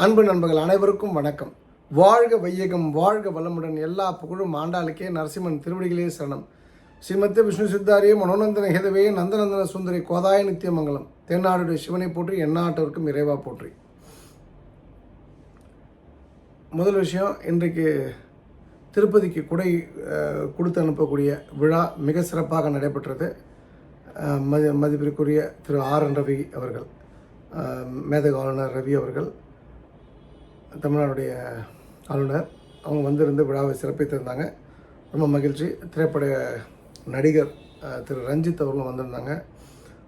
அன்பு நண்பர்கள் அனைவருக்கும் வணக்கம். வாழ்க வையகம் வாழ்க வளமுடன் எல்லா புகழும் ஆண்டாளுக்கே நரசிம்மன் திருவடிகளே சரணம். ஸ்ரீமத்த விஷ்ணு சித்தாரிய மனோநந்தன ஹேதவே நந்தநந்தன சுந்தரி கோதாய நித்தியமங்கலம். தென்னாடுடைய சிவனை போற்றி எந்நாட்டவருக்கும் இறைவா போற்றி. முதல் விஷயம் இன்றைக்கு திருப்பதிக்கு குடை கொடுத்து அனுப்பக்கூடிய விழா மிக சிறப்பாக நடைபெற்றது. மதி மதிப்பிற்குரிய திரு ஆர் என் ரவி அவர்கள் மேதக ஆளுநர் ரவி அவர்கள் தமிழ்நாடுடைய ஆளுநர். அவங்க வந்திருந்து விழாவை சிறப்பித்திருந்தாங்க. ரொம்ப மகிழ்ச்சி. திரைப்பட நடிகர் திரு ரஞ்சித் அவர்களும் வந்திருந்தாங்க.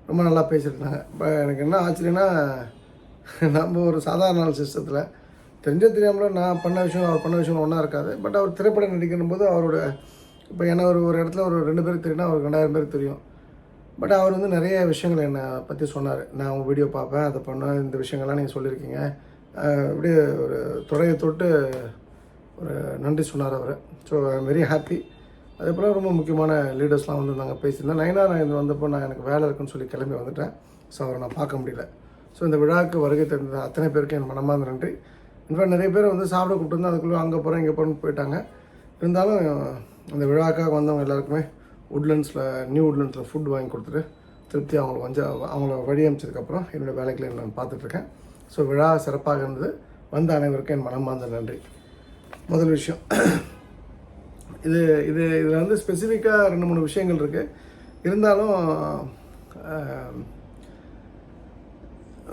ரொம்ப நல்லா பேசியிருந்தாங்க. இப்போ எனக்கு என்ன ஆச்சரியன்னா நம்ம ஒரு சாதாரண நாள் சிஸ்டத்தில் தெரிஞ்ச தெரியாமல் நான் பண்ண விஷயம் அவர் பண்ண விஷயம் ஒன்றா இருக்காது. பட் அவர் திரைப்பட நடிக்கணும் போது அவரோட இப்போ என்ன ஒரு ஒரு இடத்துல ஒரு ரெண்டு பேருக்கு தெரியும்னா அவருக்கு ரெண்டாயிரம் பேருக்கு தெரியும். பட் அவர் வந்து நிறைய விஷயங்கள் என்னை பற்றி சொன்னார். நான் உங்கள் வீடியோ பார்ப்பேன் அதை பண்ணேன் இந்த விஷயங்கள்லாம் நீங்கள் சொல்லியிருக்கீங்க. அப்படியே ஒரு துறையை தொட்டு ஒரு நன்றி சொன்னார் அவர். ஸோ ஐம் வெரி ஹாப்பி அதே போல் ரொம்ப முக்கியமான லீடர்ஸ்லாம் வந்து நாங்கள் பேசியிருந்தேன். நைனா நான் இது வந்தப்போ நான் எனக்கு வேலை இருக்குன்னு சொல்லி கிளம்பி வந்துட்டேன். ஸோ அவரை நான் பார்க்க முடியல. ஸோ இந்த விழாவுக்கு வருகை தந்த அத்தனை பேருக்கு என் மனமார்ந்த நன்றி. இன்ஃபேக்ட் நிறைய பேர் வந்து சாப்பிட கூப்பிட்டு அதுக்குள்ளே அங்கே போகிறேன் இங்கே போகிறேன்னு போயிட்டாங்க. இருந்தாலும் அந்த விழாக்காக வந்தவங்க எல்லாருக்குமே உட்லண்ட்ஸில் நியூ உட்லண்ட்ஸில் ஃபுட் வாங்கி கொடுத்துட்டு திருப்தி அவங்கள வந்து அவங்கள வழி அமைச்சதுக்கப்புறம் என்னோடய வேலைகளை நான் பார்த்துட்ருக்கேன் ஸோ விழா சிறப்பாக இருந்தது. வந்த அனைவருக்கும் என் மனமார்ந்த நன்றி. முதல் விஷயம் இது இது இதில் வந்து ஸ்பெசிஃபிக்காக ரெண்டு மூணு விஷயங்கள் இருக்குது இருந்தாலும்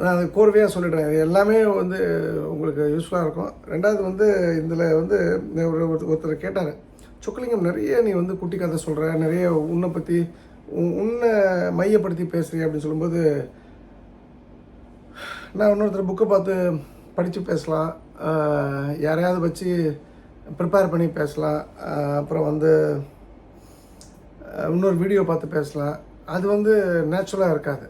நான் அது கோர்வையாக சொல்லிடுறேன். இது எல்லாமே வந்து உங்களுக்கு யூஸ்ஃபுல்லாக இருக்கும். ரெண்டாவது வந்து இதில் வந்து ஒரு ஒருத்தர் கேட்டார் சொக்கலிங்கம் நிறைய நீ வந்து குட்டி கதை சொல்கிற நிறைய உன்னை பற்றி உன்னை மையப்படுத்தி பேசுகிறீ அப்படின்னு சொல்லும்போது நான் இன்னொருத்தர் புக்கை பார்த்து படித்து பேசலாம். யாரையாவது வச்சு ப்ரிப்பேர் பண்ணி பேசலாம். அப்புறம் வந்து இன்னொரு வீடியோ பார்த்து பேசலாம். அது வந்து நேச்சுரலாக இருக்காது.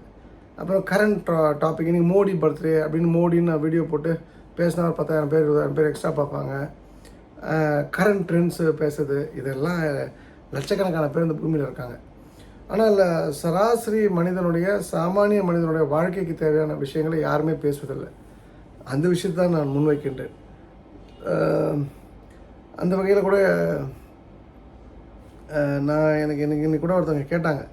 அப்புறம் கரண்ட் டாபிக் இன்னைக்கு மோடி பர்த்டே அப்படின்னு மோடின்னு வீடியோ போட்டு பேசினா ஒரு பத்தாயிரம் பேர் இருபதாயிரம் பேர் எக்ஸ்ட்ரா பார்ப்பாங்க. கரண்ட் ட்ரெண்ட்ஸு பேசுறது இதெல்லாம் லட்சக்கணக்கான பேர் இந்த பூமியில் இருக்காங்க. ஆனால் சராசரி மனிதனுடைய சாமானிய மனிதனுடைய வாழ்க்கைக்கு தேவையான விஷயங்களை யாருமே பேசுவதில்லை. அந்த விஷயத்தை நான் முன்வைக்கின்றேன். அந்த வகையில் கூட நான் எனக்கு எனக்கு இன்னைக்கு கூட ஒருத்தவங்க கேட்டாங்க.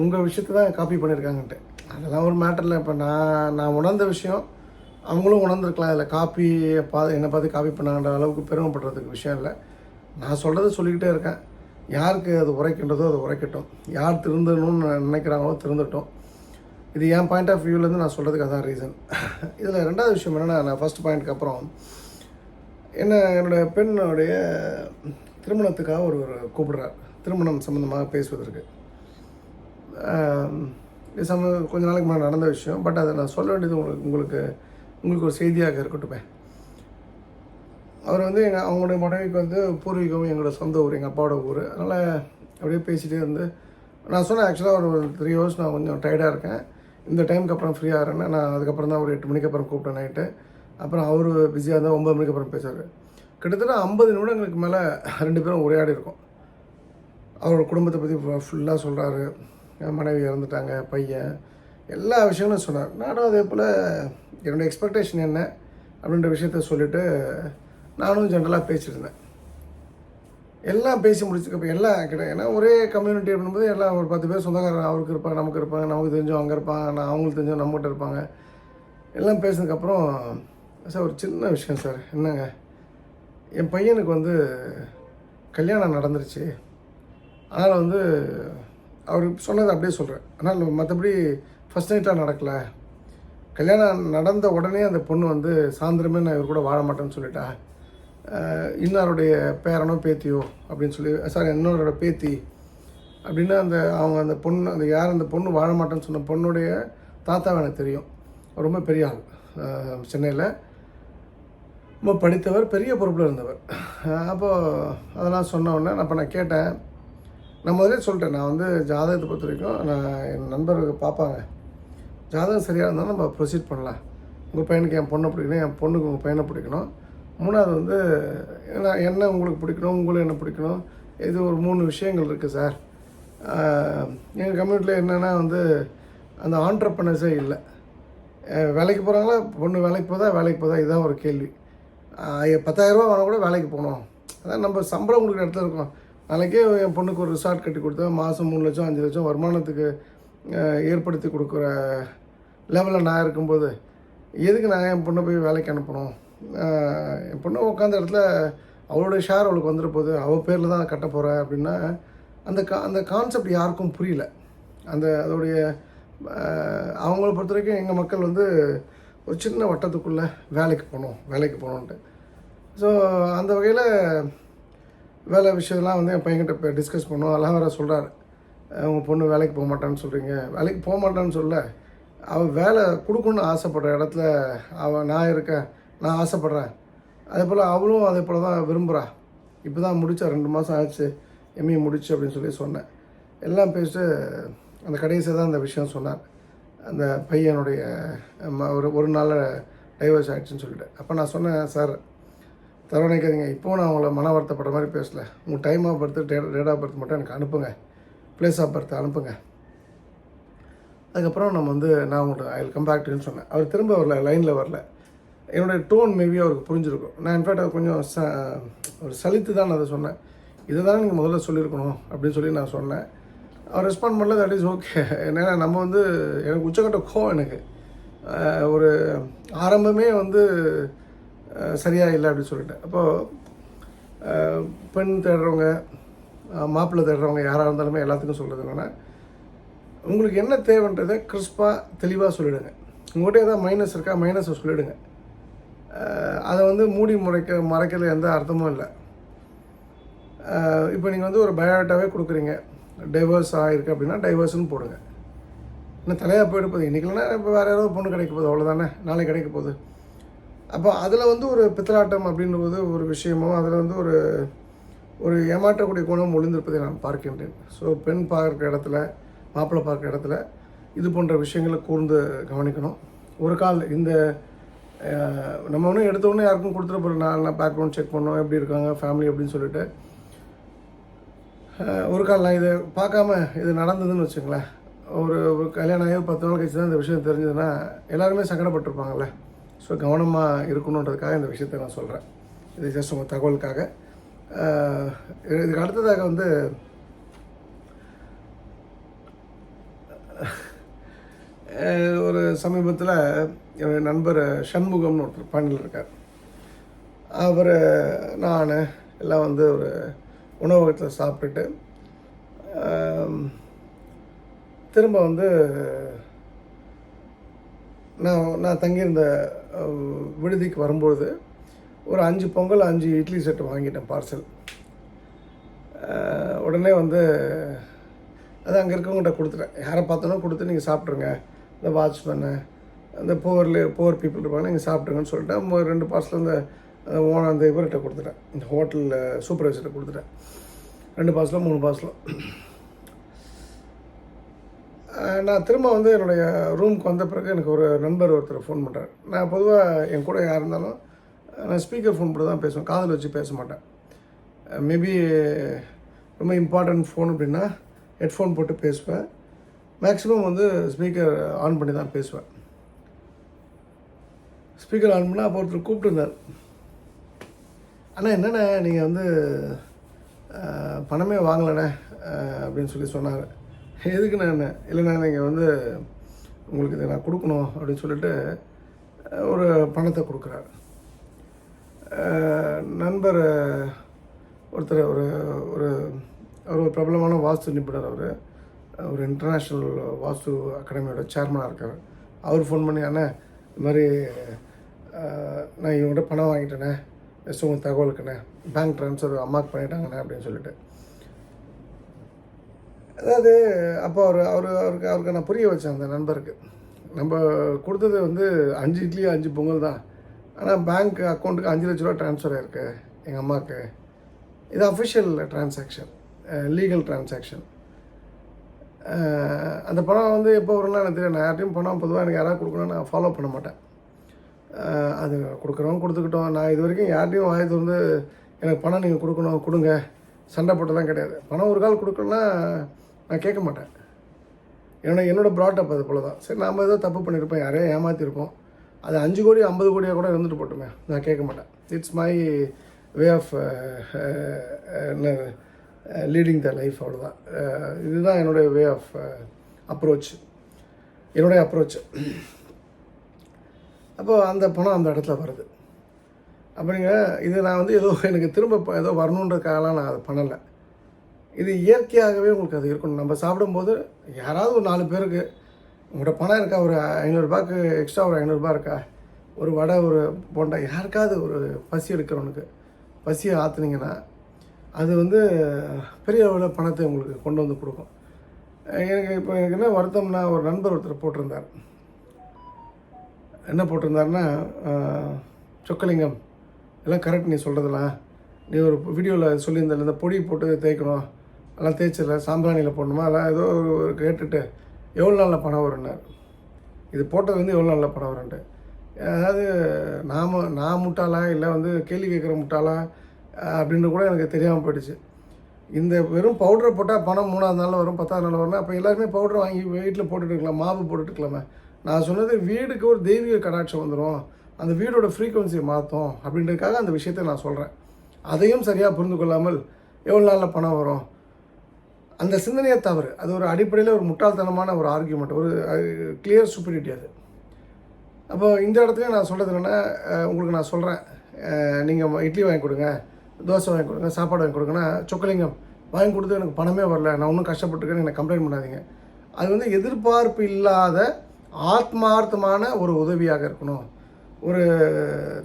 உங்கள் விஷயத்தை தான் காப்பி பண்ணியிருக்காங்கன்ட்டு. அதெல்லாம் ஒரு மேட்டரில் இப்போ நான் நான் உணர்ந்த விஷயம் அவங்களும் உணர்ந்துருக்கலாம். இல்லை காப்பி பா என்னை பார்த்து காப்பி பண்ணாங்கன்ற அளவுக்கு பெருமைப்படுறதுக்கு விஷயம் இல்லை. நான் சொல்கிறத சொல்லிக்கிட்டே இருக்கேன். யாருக்கு அது உரைக்கின்றதோ அது உரைக்கட்டும். யார் திருந்தணும்னு நினைக்கிறாங்களோ திருந்தட்டும். இது என் பாயிண்ட் ஆஃப் வியூலேருந்து நான் சொல்கிறதுக்கு அதான் ரீசன் இதில் ரெண்டாவது விஷயம் என்னென்னா நான் ஃபஸ்ட் பாயிண்ட்க்கு அப்புறம் என்ன என்னுடைய பெண்ணுடைய திருமணத்துக்காக ஒரு ஒரு கூப்பிடுறார். திருமணம் சம்மந்தமாக பேசுவதற்கு. இது சம்ம கொஞ்ச நாளைக்கு முன்னாடி நடந்த விஷயம். பட் அதை நான் சொல்ல வேண்டியது உங்களுக்கு உங்களுக்கு உங்களுக்கு ஒரு செய்தியாக இருக்கட்டும். அவர் வந்து எங்கள் அவங்களுடைய மனைவிக்கு வந்து பூர்வீகம் எங்களோட சொந்த ஊர் எங்கள் அப்பாவோட ஊர். அதனால் அப்படியே பேசிகிட்டே இருந்து நான் சொன்னேன் ஆக்சுவலாக ஒரு த்ரீ ஹவர்ஸ் நான் கொஞ்சம் டயர்டாக இருக்கேன். இந்த டைமுக்கு அப்புறம் ஃப்ரீயாக இருந்தேன். நான் அதுக்கப்புறம் தான் ஒரு எட்டு மணிக்கு அப்புறம் கூப்பிட்டேன் நைட்டு அப்புறம் அவர் பிஸியாக இருந்தால் ஒம்பது மணிக்கு அப்புறம் பேசுவார். கிட்டத்தட்ட ஐம்பது நிமிடங்களுக்கு மேலே ரெண்டு பேரும் உரையாடி இருக்கோம். அவரோட குடும்பத்தை பற்றி ஃபுல்லாக சொல்கிறாரு என் மனைவி இறந்துட்டாங்க பையன். எல்லா விஷயங்களும் சொன்னார். நானும் அதே போல் என்னோடய எக்ஸ்பெக்டேஷன் என்ன அப்படின்ற விஷயத்த சொல்லிவிட்டு நானும் ஜென்ரலாக பேசியிருந்தேன். எல்லாம் பேசி முடிச்சதுக்கு எல்லாம் கிட்ட ஏன்னா ஒரே கம்யூனிட்டி அப்படின்போது எல்லாம் ஒரு பத்து பேர் சொந்தக்காரன் அவருக்கு இருப்பாங்க நமக்கு இருப்பாங்க நமக்கு தெரிஞ்சவங்க அங்கே இருப்பாங்க நான் அவங்களுக்கு தெரிஞ்சவங்க நம்மகிட்ட இருப்பாங்க. எல்லாம் பேசினதுக்கப்புறம் சார் ஒரு சின்ன விஷயம் சார் என்னங்க? என் பையனுக்கு வந்து கல்யாணம் நடந்துருச்சு. அதனால் வந்து அவர் சொன்னதை அப்படியே சொல்கிறேன் ஆனால் மற்றபடி ஃபஸ்ட் நைட்டாக நடக்கலை. கல்யாணம் நடந்த உடனே அந்த பொண்ணு வந்து சாயந்தரமே நான் இவர் கூட வாழ மாட்டேன்னு சொல்லிட்டா. இன்னாருடைய பேரனோ பேத்தியோ அப்படின்னு சொல்லி சாரி இன்னொருடைய பேத்தி அப்படின்னு அந்த அவங்க அந்த பொண்ணு அந்த யார் அந்த பொண்ணு வாழ மாட்டேன்னு சொன்ன பொண்ணுடைய தாத்தாவை எனக்கு தெரியும். ரொம்ப பெரிய ஆள் சென்னையில். ரொம்ப படித்தவர் பெரிய பொறுப்பில் இருந்தவர். அப்போது அதெல்லாம் சொன்ன அப்போ நான் கேட்டேன். நான் முதலே சொல்லிட்டேன் நான் வந்து ஜாதகத்தை பொறுத்த வரைக்கும் நான் என் நண்பர்கள் பார்ப்பாங்க. ஜாதகம் சரியாக இருந்தாலும் நம்ம ப்ரொசீட் பண்ணலாம். உங்கள் பையனுக்கு என் பொண்ணை பிடிக்கணும் என் பொண்ணுக்கு உங்கள் பையனை பிடிக்கணும். மூணாவது வந்து என்ன என்ன உங்களுக்கு பிடிக்கணும் உங்களுக்கு என்ன பிடிக்கணும்? இது ஒரு மூணு விஷயங்கள் இருக்குது சார் எங்கள் கம்யூனிட்டியில் என்னென்னா வந்து அந்த ஆண்டர்பனர்ஸே இல்லை. வேலைக்கு போகிறாங்களா பொண்ணு வேலைக்கு போதா? வேலைக்கு போதா? இதுதான் ஒரு கேள்வி. ஆஹ் பத்தாயிரரூபா வாங்கினா கூட வேலைக்கு போகணும். அதான் நம்ம சம்பளம் கொடுக்குற இடத்துல இருக்கோம். நாளைக்கே என் பொண்ணுக்கு ஒரு ரிசார்ட் கட்டி கொடுத்தா மாதம் மூணு லட்சம் அஞ்சு லட்சம் வருமானத்துக்கு ஏற்படுத்தி கொடுக்குற லெவலில் நான் இருக்கும்போது எதுக்கு நான் என் பொண்ணை போய் வேலைக்கு அனுப்பணும்? என் பொண்ணு உட்காந்த இடத்துல அவளுடைய ஷேர் அவளுக்கு வந்துட போகுது அவள் பேரில் தான் கட்ட போகிறேன் அப்படின்னா அந்த கா அந்த கான்செப்ட் யாருக்கும் புரியல. அந்த அதோடைய அவங்கள பொறுத்த வரைக்கும் எங்கள் மக்கள் வந்து ஒரு சின்ன வட்டத்துக்குள்ளே வேலைக்கு போகணும் வேலைக்கு போகணுன்ட்டு ஸோ அந்த வகையில் வேலை விஷயம்லாம் வந்து என் பையன்கிட்ட இப்போ டிஸ்கஸ் பண்ணோம். அதெல்லாம் வேறு சொல்கிறாரு உங்கள் பொண்ணு வேலைக்கு போக மாட்டான்னு சொல்கிறீங்க வேலைக்கு போக மாட்டான்னு சொல்ல அவள் வேலை கொடுக்கணும்னு ஆசைப்படுற இடத்துல அவள் நான் இருக்கேன். நான் ஆசைப்பட்றேன். அதே போல் அவளும் அதே போல் தான் விரும்புகிறா இப்போ தான் முடிச்சா ரெண்டு மாதம் ஆச்சு. எம்ஏ முடிச்சு அப்படின்னு சொல்லி சொன்னேன். எல்லாம் பேசிட்டு அந்த கடைசியாக தான் அந்த விஷயம் சொன்னார். அந்த பையனுடைய ம- ஒரு ஒரு நாளில் டைவர்ஸ் ஆகிடுச்சின்னு சொல்லிட்டு. அப்போ நான் சொன்னேன் சார் தரவணைக்காதீங்க இப்போவும் நான் உங்களை மன வருத்தப்படுற மாதிரி பேசலை. உங்கள் time of birth day date of birth மட்டும் எனக்கு அனுப்புங்க. ப்ளேஸ் ஆஃப் பர்த் அனுப்புங்க. அதுக்கப்புறம் நம்ம வந்து நான் உங்கள்கிட்ட ஐ கம் சொன்னேன். அவர் திரும்ப வரல லைனில் வரல. என்னுடைய டோன் மேபி அவருக்கு புரிஞ்சிருக்கும். நான் இன்ஃபேக்ட் அது கொஞ்சம் ச ஒரு சலித்து தான் நான் அதை சொன்னேன். இதை தானே நீங்கள் முதல்ல சொல்லியிருக்கணும்? அப்படின்னு சொல்லி நான் சொன்னேன். அவர் ரெஸ்பாண்ட் பண்ணல தட் இஸ் ஓகே ஏன்னா நம்ம வந்து எனக்கு உச்சக்கட்ட கோவம் எனக்கு. ஒரு ஆரம்பமே வந்து சரியாக இல்லை அப்படின்னு சொல்லிட்டேன். அப்போது பெண் தேடுறவங்க மாப்பிள்ளை தேடுறவங்க யாராக இருந்தாலுமே எல்லாத்துக்கும் சொல்கிறது என்னென்னா உங்களுக்கு என்ன தேவைன்றதை கிறிஸ்பாக தெளிவாக சொல்லிவிடுங்க உங்கள்கிட்ட ஏதாவது மைனஸ் இருக்கா மைனஸை சொல்லிவிடுங்க அதை வந்து மூடி முறைக்க மறைக்கிறது எந்த அர்த்தமும் இல்லை. இப்போ நீங்கள் வந்து ஒரு பயோடேட்டாவே கொடுக்குறீங்க. டைவர்ஸ் ஆகிருக்கு அப்படின்னா டைவர்ஸ்னு போடுங்க. இன்னும் தலையாக போயிட்டு போகுது. இன்றைக்கி இல்லைன்னா இப்போ வேறு யாராவது பொண்ணு கிடைக்க போகுது. அவ்வளோதானே நாளைக்கு கிடைக்க போகுது. அப்போ அதில் வந்து ஒரு பித்தலாட்டம் அப்படின்றது ஒரு விஷயமும் அதில் வந்து ஒரு ஒரு ஏமாற்றக்கூடிய குணம் ஒளிந்திருப்பதை நான் பார்க்கின்றேன். ஸோ பெண் பார்க்குற இடத்துல மாப்பிள்ளை பார்க்குற இடத்துல இது போன்ற விஷயங்களை கூர்ந்து கவனிக்கணும். ஒரு கால் இந்த நம்ம ஒன்றும் எடுத்தவொடனே யாருக்கும் கொடுத்துட போகிறோம் நான் பேக்ரவுண்ட் செக் பண்ணோம். எப்படி இருக்காங்க ஃபேமிலி அப்படின்னு சொல்லிட்டு. ஒரு கால் நான் இதை பார்க்காம இது நடந்ததுன்னு வச்சுங்களேன் ஒரு ஒரு கல்யாணம் ஆகி பத்து நாள் கழிச்சு தான் இந்த விஷயம் தெரிஞ்சதுன்னா எல்லாருமே சங்கடப்பட்டிருப்பாங்கல்ல. ஸோ கவனமாக இருக்கணுன்றதுக்காக இந்த விஷயத்தை நான் சொல்கிறேன் இது ஜஸ்ட் உங்கள் தகவலுக்காக. இதுக்கு அடுத்ததாக வந்து ஒரு சமீபத்தில் என்னுடைய நண்பர் சண்முகம்னு ஒருத்தர் பாண்டியில் இருக்கார். அவர் நான் எல்லாம் வந்து ஒரு உணவகத்தில் சாப்பிட்டுட்டு திரும்ப வந்து நான் நான் தங்கியிருந்த விடுதிக்கு வரும்பொழுது ஒரு அஞ்சு பொங்கல் அஞ்சு இட்லி செட்டு வாங்கிட்டேன் பார்சல். உடனே வந்து அது அங்கே இருக்கவங்கள்ட்ட கொடுத்துட்டேன். யாரை பார்த்தாலும் கொடுத்து நீங்கள் சாப்பிட்ருங்க இந்த வாட்ச்மேனு அந்த போர்ல போர் பீப்புள் இருப்பாங்க நீங்கள் சாப்பிட்டுங்கன்னு சொல்லிட்டு ரெண்டு பார்சல் அந்த ஓன அந்த இவர்கிட்ட கொடுத்துட்டேன். இந்த ஹோட்டலில் சூப்பர்வைசர்கிட்ட கொடுத்துட்டேன். ரெண்டு பார்சலும் மூணு பார்சலும் நான் திரும்ப வந்து என்னுடைய ரூமுக்கு வந்த பிறகு எனக்கு ஒரு நண்பர் ஒருத்தர் ஃபோன் பண்ணுறார் நான் பொதுவாக என் கூட யார் இருந்தாலும் நான் ஸ்பீக்கர் ஃபோன் போட்டு தான் பேசுவேன். காதில் வச்சு பேச மாட்டேன். மேபி ரொம்ப இம்பார்ட்டன்ட் ஃபோன் அப்படின்னா ஹெட்ஃபோன் போட்டு பேசுவேன். மேக்ஸிமம் வந்து ஸ்பீக்கர் ஆன் பண்ணி தான் பேசுவேன். ஸ்பீக்கர் ஆன் பண்ணால் அப்போ ஒருத்தர் கூப்பிட்டுருந்தார். அண்ணா என்னண்ணே நீங்கள் வந்து பணமே வாங்கலண்ணே அப்படின்னு சொல்லி சொன்னார். எதுக்குண்ணே என்ன? இல்லைண்ணா நீங்கள் வந்து உங்களுக்கு இதை நான் கொடுக்கணும் அப்படின்னு சொல்லிட்டு ஒரு பணத்தை கொடுக்குறாரு. நண்பர் ஒருத்தர் ஒரு ஒரு அவர் ஒரு பிரபலமான வாஸ்து நிபுணர் அவர். ஒரு இன்டர்நேஷ்னல் வாஸ்து அகாடமியோட சேர்மனாக இருக்கார். அவர் ஃபோன் பண்ணி அண்ணே இது மாதிரி நான் இவங்ககிட்ட பணம் வாங்கிட்டேனே ஸோ உங்கள் தகவலுக்குண்ணே பேங்க் ட்ரான்ஸ்ஃபர் அம்மாவுக்கு பண்ணிட்டாங்கண்ணே அப்படின்னு சொல்லிட்டு. அதாவது அப்போ அவர் அவர் அவருக்கு அவருக்கு நான் புரிய வச்சேன் அந்த நண்பருக்கு. நம்ம கொடுத்தது வந்து அஞ்சு இட்லி அஞ்சு பொங்கல் தான். ஆனால் பேங்க் அக்கௌண்ட்டுக்கு அஞ்சு லட்ச ரூபா ட்ரான்ஸ்ஃபர் ஆயிருக்கு எங்கள் அம்மாவுக்கு இது அஃபிஷியல் டிரான்சாக்ஷன் லீகல் டிரான்சாக்ஷன் அந்த பணம் வந்து எப்போ வரும்லாம் எனக்கு தெரியும் நான் யார்ட்டையும் பணம் பொதுவாக எனக்கு யாராவது கொடுக்கணும்னு நான் ஃபாலோ பண்ண மாட்டேன். அது கொடுக்குறவங்க கொடுத்துக்கிட்டோம். நான் இது வரைக்கும் யார்ட்டையும் வாய் வந்து எனக்கு பணம் நீங்கள் கொடுக்கணும் கொடுங்க. சண்டை போட்டெல்லாம் கிடையாது. பணம் ஒரு கால் கொடுக்கணும்னா நான் கேட்க மாட்டேன். என்னோட என்னோடய ப்ராட்டப் அது போல தான் சரி நாம் ஏதோ தப்பு பண்ணியிருப்போம் யாரையோ ஏமாற்றிருப்போம் அது அஞ்சு கோடி ஐம்பது கோடியாக கூட இருந்துட்டு போட்டுமே. நான் கேட்க மாட்டேன். இட்ஸ் மை வே ஆஃப் என்ன லீடிங் த லைஃப் அவ்வளோதான் இதுதான் என்னுடைய வே ஆஃப் அப்ரோச் என்னுடைய அப்ரோச் அப்போது அந்த பணம் அந்த இடத்துல வருது. அப்படிங்க இது நான் வந்து ஏதோ எனக்கு திரும்ப ஏதோ வரணுன்றதுக்காகலாம் நான் அதை பண்ணலை. இது இயற்கையாகவே உங்களுக்கு அது இருக்கணும். நம்ம சாப்பிடும்போது யாராவது ஒரு நாலு பேருக்கு உங்கள்கிட்ட பணம் இருக்கா? ஒரு ஐநூறுரூபாக்கு எக்ஸ்ட்ரா ஒரு ஐநூறுரூபா இருக்கா? ஒரு வடை ஒரு போண்டா யாருக்காவது ஒரு பசி எடுக்கிறவனுக்கு பசியை ஆற்றுனீங்கன்னா அது வந்து பெரிய அளவில் பணத்தை உங்களுக்கு கொண்டு வந்து கொடுக்கும். எனக்கு இப்போ எனக்கு என்ன வருத்தம்னா ஒரு நண்பர் ஒருத்தர் போட்டிருந்தார். என்ன போட்டிருந்தாருன்னா சொக்கலிங்கம். எல்லாம் கரெக்ட் நீ சொல்கிறதுலாம் நீ ஒரு வீடியோவில் சொல்லியிருந்தல இந்த பொடி போட்டு தேய்க்கணும். எல்லாம் தேய்ச்சிடல சாம்பிராணியில் போடணுமா? எல்லாம் ஏதோ ஒரு கேட்டுட்டு எவ்வளோ நாளில் பணம் வரும்னார்? இது போட்டது வந்து எவ்வளோ நாளில் பணம் வரும்ன்ட்டு. அதாவது நாம நான் முட்டாளா இல்லை வந்து கேள்வி கேட்குற முட்டாளா அப்படின்னு கூட எனக்கு தெரியாமல் போயிடுச்சு. இந்த வெறும் பவுடரை போட்டால் பணம் மூணாவது நாளில் வரும் பத்தாவது நாள் வரும் அப்போ எல்லாருமே பவுடர் வாங்கி வீட்டில் போட்டுட்டு இருக்கலாம் மாவு போட்டுட்டு இருக்கலாமே. நான் சொன்னது வீடுக்கு ஒரு தெய்வீக கடாட்சம் வந்துடும் அந்த வீடோட ஃப்ரீக்குவன்சியை மாற்றும் அப்படின்றதுக்காக அந்த விஷயத்தை நான் சொல்கிறேன் அதையும் சரியாக புரிந்து கொள்ளாமல் எவ்வளோ நாளில் பணம் வரும்? அந்த சிந்தனையே தவறு. அது ஒரு அடிப்படையில் ஒரு முட்டாள்தனமான ஒரு ஆர்கியூமெண்ட் ஒரு கிளியர் சூப்பரிட்டி அது. அப்போ இந்த இடத்துல நான் சொல்கிறது என்னென்னா உங்களுக்கு நான் சொல்கிறேன் நீங்கள் இட்லி வாங்கி கொடுங்க தோசை வாங்கி கொடுங்க சாப்பாடு வாங்கி கொடுங்கன்னா சொக்கலிங்கம் வாங்கி கொடுத்து எனக்கு பணமே வரல நான் ஒன்றும் கஷ்டப்பட்டுருக்கேன்னு எனக்கு கம்ப்ளைண்ட் பண்ணாதீங்க. அது வந்து எதிர்பார்ப்பு இல்லாத ஆத்மார்த்தமான ஒரு உதவியாக இருக்கணும். ஒரு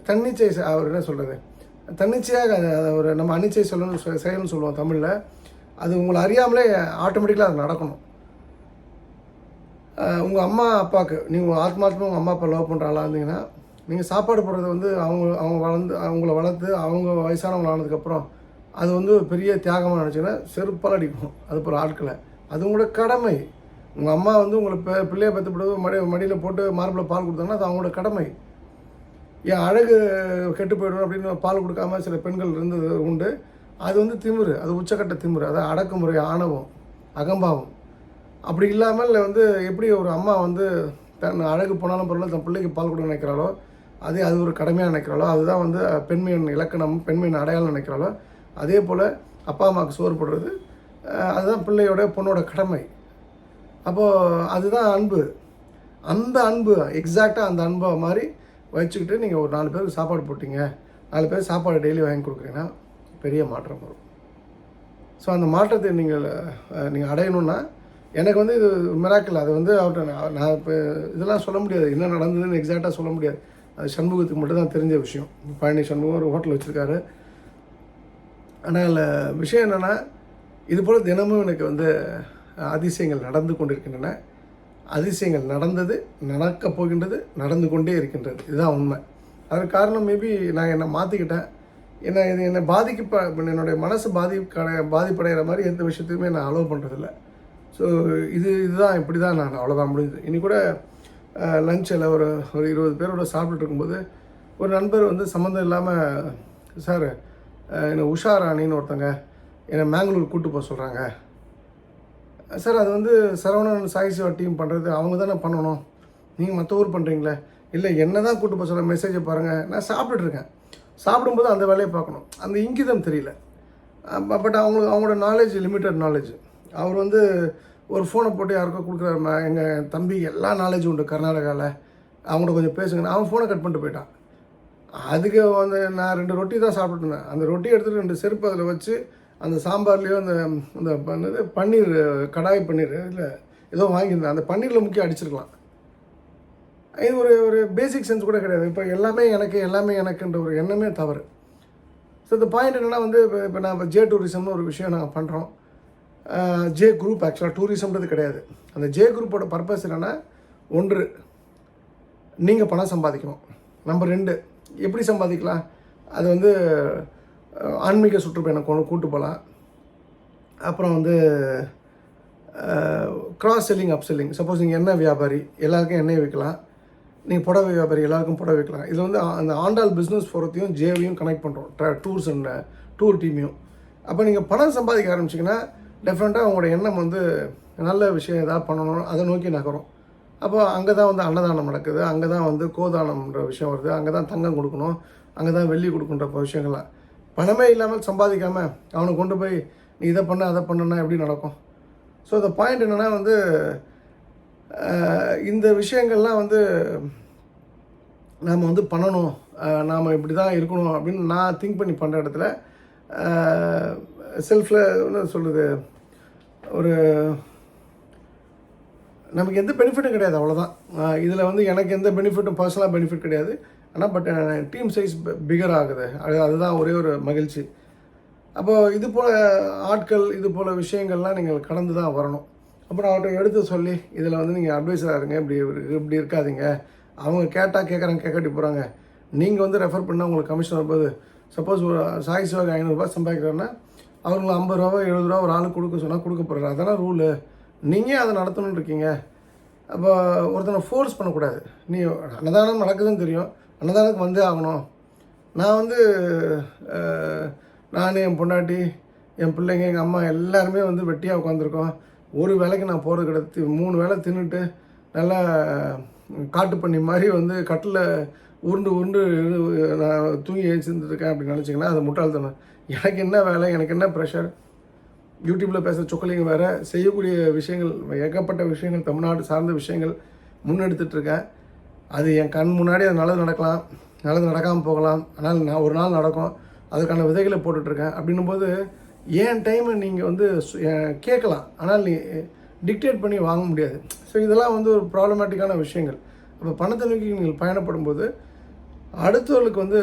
தன்னிச்சை அவர் என்ன சொல்கிறது தன்னிச்சையாக அதை ஒரு நம்ம அனிச்சை சொல்லணும் செ- செயல்னு சொல்லுவோம் தமிழில். அது உங்களை அறியாமலே ஆட்டோமேட்டிக்கலாக அது நடக்கணும். உங்கள் அம்மா அப்பாவுக்கு நீங்கள் ஆத்மார்த்தமாக உங்கள் அம்மா அப்பா லவ் பண்ணுற ஆளாக இருந்தீங்கன்னா நீங்கள் சாப்பாடு போடுறது வந்து அவங்க அவங்க வளர்ந்து அவங்கள வளர்த்து அவங்க வயசானவங்க ஆனதுக்கப்புறம் அது வந்து ஒரு பெரிய தியாகமாக நினச்சிங்கன்னா செருப்பால் அடிக்கும். அது போல் ஆட்களை. அது உங்களோட கடமை. உங்கள் அம்மா வந்து உங்களை பெ பிள்ளையை பற்றி போட்டு மடி மடியில் போட்டு மார்பில் பால் கொடுத்தாங்கன்னா அது அவங்களோட கடமை. என் அழகு கெட்டு போயிடும் அப்படின்னு பால் கொடுக்காம சில பெண்கள் இருந்தது உண்டு. அது வந்து திமிரு. அது உச்சக்கட்ட திமிரு. அதான் அடக்குமுறை ஆணவம் அகம்பாவம். அப்படி இல்லாமல் வந்து எப்படி ஒரு அம்மா வந்து தன் அழகு போனாலும் பரவாயில்ல தன் பிள்ளைக்கு பால் கொடுக்க நினைக்கிறாளோ அதே அது ஒரு கடமையாக நினைக்கிறாளோ அதுதான் வந்து பெண்மையின் இலக்கணம் பெண்மையின் அடையாளம் நினைக்கிறாளோ அதே போல் அப்பா அம்மாவுக்கு சோறு போடுறது அதுதான் பிள்ளையோட பொண்ணோட கடமை. அப்போது அதுதான் அன்பு. அந்த அன்பு எக்ஸாக்டாக அந்த அன்பை மாதிரி வச்சுக்கிட்டு நீங்கள் ஒரு நாலு பேருக்கு சாப்பாடு போட்டிங்க. நாலு பேர் சாப்பாடு டெய்லி வாங்கி கொடுக்குறீங்கன்னா பெரிய மாற்றம் வரும். ஸோ அந்த மாற்றத்தை நீங்கள் நீங்கள் அடையணும்னா எனக்கு வந்து இது மிராக்கில் அது வந்து அவர்கிட்ட நான் நான் இப்போ இதெல்லாம் சொல்ல முடியாது. என்ன நடந்ததுன்னு எக்ஸாக்டாக சொல்ல முடியாது. அது சண்முகத்துக்கு மட்டும் தான் தெரிஞ்ச விஷயம். பழனி சண்முகம் ஒரு ஹோட்டல் வச்சுருக்காரு. ஆனால் விஷயம் என்னென்னா இது போல் தினமும் எனக்கு வந்து அதிசயங்கள் நடந்து கொண்டிருக்கின்றன. அதிசயங்கள் நடந்தது நடக்கப் போகின்றது நடந்து கொண்டே இருக்கின்றது. இதுதான் உண்மை. அதற்கு காரணம் மேபி நான் என்னை மாற்றிக்கிட்டேன் என்ன இது என்னை பாதிக்கப்ப என்னுடைய மனசு பாதிக்க பாதிப்படைகிற மாதிரி எந்த விஷயத்தையுமே நான் அலோவ் பண்ணுறதில்ல ஸோ இது இதுதான் இப்படி தான் நான் அவ்வளோதான் முடிஞ்சது. இனி கூட லஞ்சில் ஒரு ஒரு இருபது பேரோட சாப்பிட்டுட்டு இருக்கும்போது ஒரு நண்பர் வந்து சம்மந்தம் இல்லாமல் சார் என்னை உஷாராணின்னு ஒருத்தங்க என்னை மேங்களூர் கூப்பிட்டு போக சொல்கிறாங்க சார் அது வந்து சரவணன் சாய் சிவா டீம் பண்ணுறது அவங்க தானே பண்ணணும். நீங்கள் மற்ற ஊர் பண்ணுறீங்களே இல்லை என்ன தான் கூட்டு போக சொல்ல மெசேஜை பாருங்கள் நான் சாப்பிட்டுட்ருக்கேன் சாப்பிடும்போது அந்த வேலையை பார்க்கணும். அந்த இங்கிதம் தெரியல. பட் அவங்களுக்கு அவங்களோட நாலேஜ் லிமிட்டட் நாலேஜ் அவர் வந்து ஒரு ஃபோனை போட்டு யாருக்கோ கொடுக்குறாரு எங்கள் தம்பி எல்லா நாலேஜும் உண்டு கர்நாடகாவில் அவங்கள்ட்ட கொஞ்சம் பேசுங்க. அவன் ஃபோனை கட் பண்ணிட்டு போயிட்டான். அதுக்கு வந்து நான் ரெண்டு ரொட்டி தான் சாப்பிட்டுருந்தேன் அந்த ரொட்டி எடுத்துகிட்டு ரெண்டு செருப்பு அதில் வச்சு அந்த சாம்பார்லேயோ அந்த அந்த என்னது பன்னீர் கடாய் பன்னீர் இல்லை ஏதோ வாங்கியிருந்தேன். அந்த பன்னீரில் முக்கியம் அடிச்சிருக்கலாம். இது ஒரு ஒரு பேசிக் சென்ஸ் கூட கிடையாது. இப்போ எல்லாமே எனக்கு எல்லாமே எனக்குன்ற ஒரு எண்ணமே தவறு. ஸோ இந்த பாயிண்ட் என்னென்னா வந்து இப்போ இப்போ நான் இப்போ ஜே டூரிசம்னு ஒரு விஷயம் நாங்கள் பண்ணுறோம் ஜே குரூப் ஆக்சுவலாக டூரிசம்ன்றது கிடையாது. அந்த ஜே குரூப்போட பர்பஸ் என்னென்னா ஒன்று நீங்கள் பணம் சம்பாதிக்கணும். நம்பர் ரெண்டு எப்படி சம்பாதிக்கலாம்? அது வந்து ஆன்மீக சுற்றுப்பயணம் கொண்டு கூட்டு போகலாம் அப்புறம் வந்து cross selling up selling suppose நீங்கள் எண்ணெய் வியாபாரி எல்லாருக்கும் எண்ணெய் விற்கலாம் நீங்கள் புடவை வியாபாரி எல்லாருக்கும் புடவை விற்கலாம் இதில் வந்து அந்த ஆண்டாள் பிஸ்னஸ் ஃபோரத்தையும் ஜேவையும் கனெக்ட் பண்ணுறோம் ட்ரா டூர்ஸ் அண்ட் டூர் டீமையும் அப்போ நீங்கள் பணம் சம்பாதிக்க ஆரம்பிச்சிங்கன்னா டெஃபினட்டாக அவங்களோட எண்ணம் வந்து நல்ல விஷயம் ஏதாவது பண்ணணும். அதை நோக்கி நகரும். அப்போ அங்கே தான் வந்து அன்னதானம் நடக்குது. அங்கே தான் வந்து கோதானம்ன்ற விஷயம் வருது. அங்கே தான் தங்கம் கொடுக்கணும். அங்கே தான் வெள்ளி கொடுக்குன்ற விஷயங்கள்லாம். பணமே இல்லாமல் சம்பாதிக்காமல் அவனை கொண்டு போய் நீ இதை பண்ண அதை பண்ணுன்னா எப்படி நடக்கும்? ஸோ இந்த பாயிண்ட் என்னென்னா வந்து இந்த விஷயங்கள்லாம் வந்து நாம் வந்து பண்ணணும். நாம் இப்படி தான் இருக்கணும் அப்படின்னு நான் திங்க் பண்ணி பண்ணுற இடத்துல செல்ஃபில் என்ன சொல்கிறது ஒரு நமக்கு எந்த பெனிஃபிட்டும் கிடையாது அவ்வளோதான் இதில் வந்து எனக்கு எந்த பெனிஃபிட்டும் பர்சனலாக பெனிஃபிட் கிடையாது. ஆனால் பட் டீம் சைஸ் பிகர் ஆகுது. அது அதுதான் ஒரே ஒரு மகிழ்ச்சி. அப்போது இது போல் ஆட்கள் இது போல் விஷயங்கள்லாம் நீங்கள் கடந்து தான் வரணும் அப்புறம் அவர்கிட்ட எடுத்து சொல்லி இதில் வந்து நீங்கள் அட்வைஸராக இருங்க இப்படி இப்படி இருக்காதீங்க. அவங்க கேட்டால் கேட்குறாங்க கேட்காட்டி போகிறாங்க நீங்கள் வந்து ரெஃபர் பண்ணால் உங்களுக்கு கமிஷன் வரும்போது சப்போஸ் ஒரு சாய் சிவாக்கு ஐநூறுரூபா சம்பாதிக்கிறாருன்னா அவங்களுக்கு ஐம்பது ரூபா எழுபது ரூபா ஒரு ஆளுக்கு கொடுக்க சொன்னால் கொடுக்க போகிறாரு அதெல்லாம் ரூலு நீங்கள் அதை நடத்தணும்னு இருக்கீங்க. அப்போ ஒருத்தனை ஃபோர்ஸ் பண்ணக்கூடாது. நீ அன்னதானம் நடக்குதுன்னு தெரியும். அன்னதானத்துக்கு வந்தே ஆகணும். நான் வந்து நான் என் பொண்டாட்டி என் பிள்ளைங்க எங்கள் அம்மா எல்லாருமே வந்து வெட்டியாக உட்காந்துருக்கோம் ஒரு வேலைக்கு நான் போகிறது கிடையாது மூணு வேளை தின்னுட்டு நல்லா காட்டு பண்ணி மாதிரி வந்து கட்டில் உருண்டு உருண்டு நான் தூங்கி எழுந்திருந்துருக்கேன் அப்படின்னு நினச்சிங்கன்னா அது முட்டாள்தனம். எனக்கு என்ன வேலை? எனக்கு என்ன ப்ரெஷர் யூடியூப்பில் பேசுகிற சொக்கலிங்க வேறு செய்யக்கூடிய விஷயங்கள் ஏகப்பட்ட விஷயங்கள் தமிழ்நாடு சார்ந்த விஷயங்கள் முன்னெடுத்துட்ருக்கேன் அது என் கண் முன்னாடி அது நல்லது நடக்கலாம் நல்லது நடக்காமல் போகலாம். ஆனால் நான் ஒரு நாள் நடக்கும் அதுக்கான விதைகளை போட்டுட்ருக்கேன் அப்படின்னும் போது என் டைமை நீங்கள் வந்து சு- கேட்கலாம். ஆனால் நீ டிக்டேட் பண்ணி வாங்க முடியாது. ஸோ இதெல்லாம் வந்து ஒரு ப்ராப்ளமேட்டிக்கான விஷயங்கள். அப்போ பணத்தை நோக்கி நீங்கள் பயணப்படும்போது அடுத்தவர்களுக்கு வந்து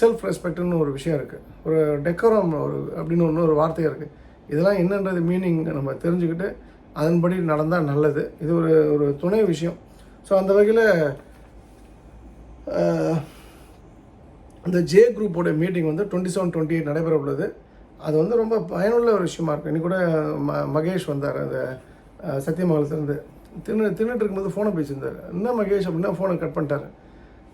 செல்ஃப் ரெஸ்பெக்ட்னு ஒரு விஷயம் இருக்குது ஒரு டெக்கரம் ஒரு அப்படின்னு ஒன்று ஒரு வார்த்தை இருக்குது இதெல்லாம் என்னன்றது மீனிங் நம்ம தெரிஞ்சுக்கிட்டு அதன்படி நடந்தால் நல்லது. இது ஒரு ஒரு துணை விஷயம். ஸோ அந்த வகையில் அந்த ஜே குரூப்போட மீட்டிங் வந்து டுவெண்ட்டி செவன் டுவெண்ட்டி எயிட் நடைபெற உள்ளது. அது வந்து ரொம்ப பயனுள்ள ஒரு விஷயமா இருக்குது இன்னைக்கு கூட ம மகேஷ் வந்தார் அந்த சத்தியமங்கலத்துலேருந்து. தின்னு தின்னுட்டு இருக்கும்போது ஃபோனை பேசியிருந்தார். என்ன மகேஷ் அப்படின்னா ஃபோனை கட் பண்ணிட்டார்?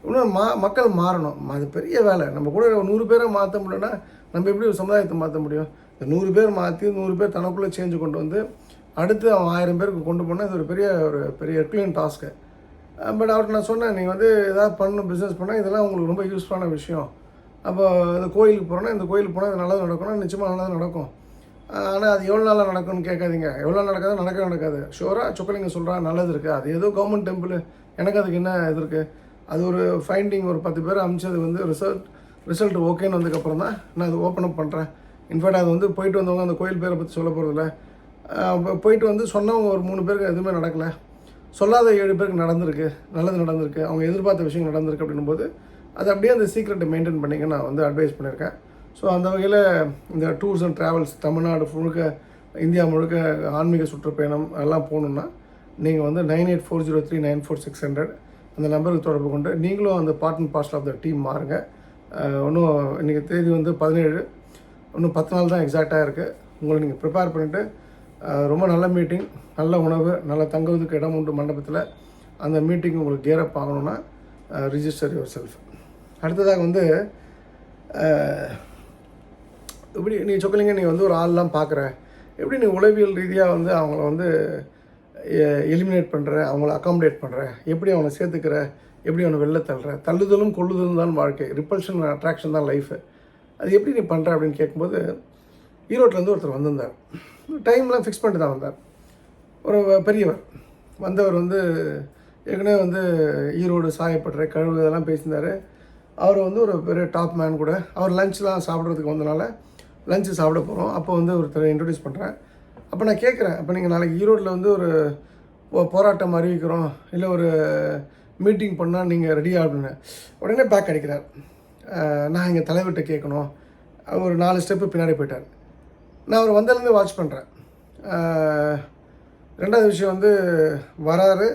இன்னும் மா மக்கள் மாறணும். அது பெரிய வேலை. நம்ம கூட நூறு பேரை மாற்ற முடியலன்னா நம்ம எப்படி ஒரு சமுதாயத்தை மாற்ற முடியும்? இந்த நூறு பேர் மாற்றி நூறு பேர் தனக்குள்ளே சேஞ்சு கொண்டு வந்து அடுத்து அவன் ஆயிரம் பேருக்கு கொண்டு போனால் இது ஒரு பெரிய ஒரு பெரிய எர்க்லியன் டாஸ்க்கு பட் அவர்கிட்ட நான் சொன்னேன் நீங்கள் வந்து எதாவது பண்ணணும் பிஸ்னஸ் பண்ணால் இதெல்லாம் உங்களுக்கு ரொம்ப யூஸ்ஃபுல்லான விஷயம். அப்போ இந்த கோயிலுக்கு போகிறோன்னா இந்த கோயிலுக்கு போனால் இது நல்லது நடக்கணும் நிச்சயமாக நல்லது நடக்கும். ஆனால் அது எவ்வளோ நாளாக நடக்கும்னு கேட்காதீங்க. எவ்வளோ நடக்காது நடக்க நடக்காது. ஷோராக சொக்கலிங்க சொல்கிறா நல்லது இருக்குது அது ஏதோ கவர்மெண்ட் டெம்பிள் எனக்கு அதுக்கு என்ன இது இருக்குது அது ஒரு ஃபைண்டிங் ஒரு பத்து பேர் அமிச்சது வந்து ரிசல்ட் ரிசல்ட் ஓகேன்னு வந்ததுக்கப்புறம் தான் நான் அது ஓப்பன் அப் பண்ணுறேன் இன்ஃபேக்ட் அது வந்து போயிட்டு வந்தவங்க அந்த கோயில் பேரை பற்றி சொல்ல போகிறதில்ல போயிட்டு வந்து சொன்னவங்க ஒரு மூணு பேருக்கு எதுவுமே நடக்கலை. சொல்லாத ஏழு பேருக்கு நடந்திருக்கு. நல்லது நடந்திருக்கு. அவங்க எதிர்பார்த்த விஷயம் நடந்திருக்கு அப்படின்னும் போது அது அப்படியே அந்த சீக்ரெட்டை மெயின்டைன் பண்ணிக்க நான் வந்து அட்வைஸ் பண்ணியிருக்கேன் ஸோ அந்த வகையில் இந்த டூர்ஸ் அண்ட் ட்ராவல்ஸ் தமிழ்நாடு முழுக்க இந்தியா முழுக்க ஆன்மீக சுற்றுப்பயணம் எல்லாம் போகணுன்னா நீங்கள் வந்து nine eight four zero three nine four six hundred அந்த நம்பருக்கு தொடர்பு கொண்டு நீங்களும் அந்த part and parcel of the team மாறுங்க. இன்னும் இன்றைக்கி தேதி வந்து பதினேழு. இன்னும் பத்து நாள் தான் எக்ஸாக்டாக இருக்குது உங்களை நீங்கள் ப்ரிப்பேர் பண்ணிவிட்டு ரொம்ப நல்ல மீட்டிங் நல்ல உணவு நல்ல தங்குவதுக்கு இடம் உண்டு மண்டபத்தில். அந்த மீட்டிங் உங்களுக்கு கியரப் ஆகணும்னா ரிஜிஸ்டர் யுவர் செல்ஃப் அடுத்ததாக வந்து இப்படி நீ சொக்கலிங்க நீ வந்து ஒரு ஆள்லாம் பார்க்குற எப்படி நீ உளவியல் ரீதியாக வந்து அவங்கள வந்து எலிமினேட் பண்ணுற அவங்கள அகாமடேட் பண்ணுற எப்படி அவனை சேர்த்துக்கிற? எப்படி அவனை வெளில தள்ளுற? தள்ளுதலும் கொள்ளுதலும் தான் வாழ்க்கை. ரிப்பல்ஷன் அட்ராக்ஷன் தான் லைஃபு அது எப்படி நீ பண்ணுற அப்படின்னு கேட்கும்போது ஈரோட்டிலேருந்து ஒருத்தர் வந்திருந்தார். டைம்லாம் ஃபிக்ஸ் பண்ணிட்டு தான் வந்தார். ஒரு பெரியவர். வந்தவர் வந்து ஏற்கனவே வந்து ஈரோடு சாயப்பட்டுற கழுவு இதெல்லாம் பேசியிருந்தார். அவர் வந்து ஒரு பெரிய டாப் மேன் கூட. அவர் லஞ்ச்லாம் சாப்பிட்றதுக்கு வந்தனால லஞ்சு சாப்பிட போகிறோம் அப்போ வந்து ஒருத்தர் இன்ட்ரடியூஸ் பண்ணுறேன் அப்போ நான் கேட்குறேன் அப்போ நீங்கள் நாளைக்கு ஈரோட்டில் வந்து ஒரு போராட்டம் அறிவிக்கிறோம். இல்லை ஒரு மீட்டிங் பண்ணால் நீங்கள் ரெடியாக அப்படின்னு. உடனே பேக் அடிக்கிறார். நான் எங்கள் தலைவர்கிட்ட கேட்கணும். அவர் ஒரு நாலு ஸ்டெப்பு பின்னாடி போயிட்டார். நான் அவர் வந்ததுலேருந்து வாட்ச் பண்ணுறேன் ரெண்டாவது விஷயம் வந்து வராரு.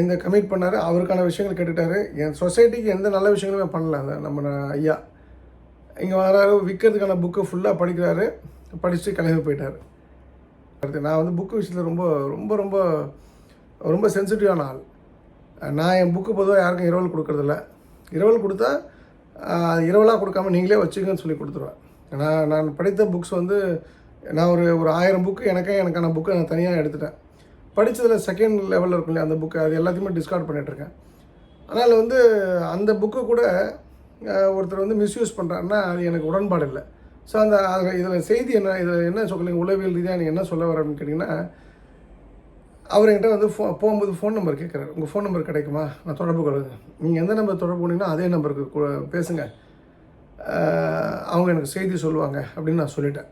இந்த கமிட் பண்ணார். அவருக்கான விஷயங்கள் கேட்டுட்டாரு என் சொசைட்டிக்கு எந்த நல்ல விஷயங்களுமே பண்ணல அந்த நம்ம ஐயா. இங்கே வராரு விற்கிறதுக்கான புக்கை ஃபுல்லாக படிக்கிறாரு. படிச்சுட்டு கிளம்பி போயிட்டார். அடுத்து நான் வந்து புக்கு விஷயத்தில் ரொம்ப ரொம்ப ரொம்ப ரொம்ப சென்சிட்டிவான ஆள். நான் என் புக்கு பொதுவாக யாருக்கும் இரவல் கொடுக்கறதில்ல. இரவல் கொடுத்தா இரவலாக கொடுக்காம நீங்களே வச்சுக்கன்னு சொல்லி கொடுத்துருவேன். நான் நான் படித்த புக்ஸ் வந்து நான் ஒரு ஒரு ஆயிரம் புக்கு எனக்கே எனக்கான புக்கை நான் தனியாக எடுத்துட்டேன். படித்ததில் செகண்ட் லெவலில் இருக்கும் இல்லையா அந்த புக்கு அது எல்லாத்தையுமே டிஸ்கார்ட் பண்ணிகிட்ருக்கேன் அதனால் வந்து அந்த புக்கு கூட ஒருத்தர் வந்து மிஸ்யூஸ் பண்ணுறாருன்னா அது எனக்கு உடன்பாடு இல்லை. ஸோ அந்த அதில் இதில் செய்தி என்ன இதில் என்ன சொல்லுங்க உளவியல் ரீதியாக நீங்கள் என்ன சொல்ல வர அப்படின்னு கேட்டிங்கன்னா அவர் என்கிட்ட வந்து ஃபோ போகும்போது ஃபோன் நம்பர் கேட்குறாரு உங்கள் ஃபோன் நம்பர் கிடைக்குமா? நான் தொடர்பு கொள்ளுங்க நீங்கள் எந்த நம்பர் தொடர்பு போனீங்கன்னா அதே நம்பருக்கு பேசுங்க. அவங்க எனக்கு செய்தி சொல்லுவாங்க அப்படின்னு நான் சொல்லிட்டேன்.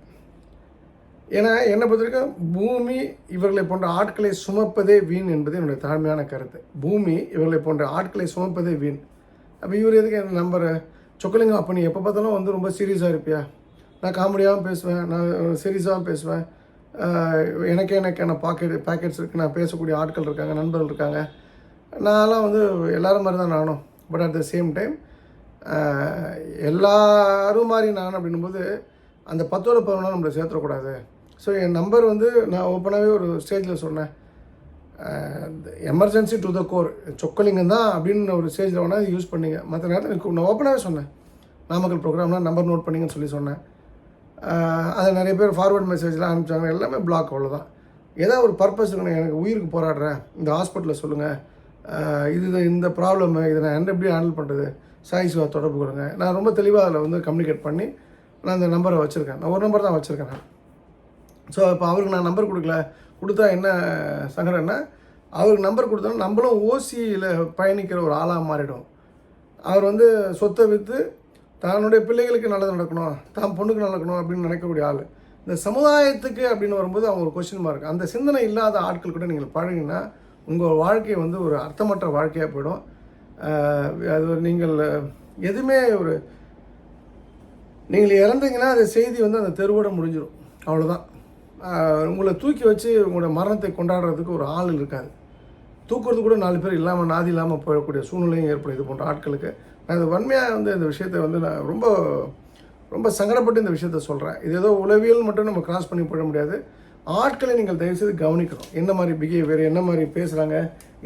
ஏன்னா என்னை பொறுத்தவரைக்கும் பூமி இவர்களை போன்ற ஆட்களை சுமப்பதே வீண் என்பது என்னுடைய தாழ்மையான கருத்து. பூமி இவர்களை போன்ற ஆட்களை சுமப்பதே வீண். அப்போ இவர் எதுக்கு என் நம்பரை சொக்கலிங்கம் அப்போ நீ எப்போ பார்த்தாலும் வந்து ரொம்ப சீரியஸாக இருப்பியா? நான் காமெடியாகவும் பேசுவேன் நான் சீரியஸாகவும் பேசுவேன். எனக்கே எனக்கான பாக்கெட் பேக்கெட்ஸ் இருக்குது நான் பேசக்கூடிய ஆட்கள் இருக்காங்க நண்பர்கள் இருக்காங்க. நான்லாம் வந்து எல்லோரும் மாதிரி தான் நானும். But at the same time எல்லாரும் மாதிரி நான் அப்படின்னும்போது அந்த பத்தோட பதினொன்றா நம்மளை சேர்த்துடக்கூடாது. ஸோ என் நம்பர் வந்து நான் ஓப்பனாகவே ஒரு ஸ்டேஜில் சொன்னேன். Emergency to the core Chokkalinga தான் அப்படின்னு ஒரு ஸ்டேஜில் வேணால் யூஸ் பண்ணிங்க. மற்ற நேரத்தில் எனக்கு நான் ஓப்பனாகவே சொன்னேன். நாமக்கல் ப்ரோக்ராம்னால் நம்பர் நோட் பண்ணிங்கன்னு சொல்லி சொன்னேன். அதில் அதை நிறைய பேர் ஃபார்வர்ட் மெசேஜ்லாம் அனுப்பிச்சாங்க. எல்லாமே பிளாக் அவ்வளோதான் ஏதாவது ஒரு பர்பஸ் இருக்கணும் எனக்கு உயிருக்கு போராடுறேன். இந்த ஹாஸ்பிட்டலில் சொல்லுங்கள் இது இந்த ப்ராப்ளம் இதை நான் எப்படி ஹேண்டில் பண்ணுறது சாய் சிவா தொடர்பு கொடுங்க நான் ரொம்ப தெளிவாக அதில் வந்து கம்யூனிகேட் பண்ணி நான் அந்த நம்பரை வச்சுருக்கேன். நான் ஒரு நம்பர் தான் வச்சுருக்கேன் நான். ஸோ இப்போ அவருக்கு நான் நம்பர் கொடுக்கல. கொடுத்தா என்ன சங்கடம்னா அவருக்கு நம்பர் கொடுத்தோன்னா நம்மளும் ஓசியில் பயணிக்கிற ஒரு ஆளாக மாறிடும் அவர் வந்து சொத்தை விற்று தன்னுடைய பிள்ளைகளுக்கு நல்லது நடக்கணும் தான் பொண்ணுக்கு நடக்கணும் அப்படின்னு நினைக்கக்கூடிய ஆள். இந்த சமுதாயத்துக்கு அப்படின்னு வரும்போது அவங்க ஒரு கொஸ்டின் மார்க் அந்த சிந்தனை இல்லாத ஆட்கள் கூட நீங்கள் பழகினா உங்கள் வாழ்க்கை வந்து ஒரு அர்த்தமற்ற வாழ்க்கையாக போயிடும். அது ஒரு நீங்கள் எதுவுமே ஒரு நீங்கள் இறந்தீங்கன்னா அந்த செய்தி வந்து அந்த தெருவோட முடிஞ்சிடும் அவ்வளோதான் உங்களை தூக்கி வச்சு உங்களோட மரணத்தை கொண்டாடுறதுக்கு ஒரு ஆள் இருக்காது. தூக்குறது கூட நாலு பேர் இல்லாமல் நாதி இல்லாமல் போகக்கூடிய சூழ்நிலையும் ஏற்படும். இது போன்ற ஆட்களுக்கு நான் இது வன்மையாக வந்து இந்த விஷயத்தை வந்து நான் ரொம்ப ரொம்ப சங்கடப்பட்டு இந்த விஷயத்த சொல்கிறேன் இது ஏதோ உளவியல் மட்டும் நம்ம கிராஸ் பண்ணி போட முடியாது. ஆட்களை நீங்கள் தயவுசெய்து கவனிக்கணும். என்ன மாதிரி பிஹேவியர் என்ன மாதிரி பேசுகிறாங்க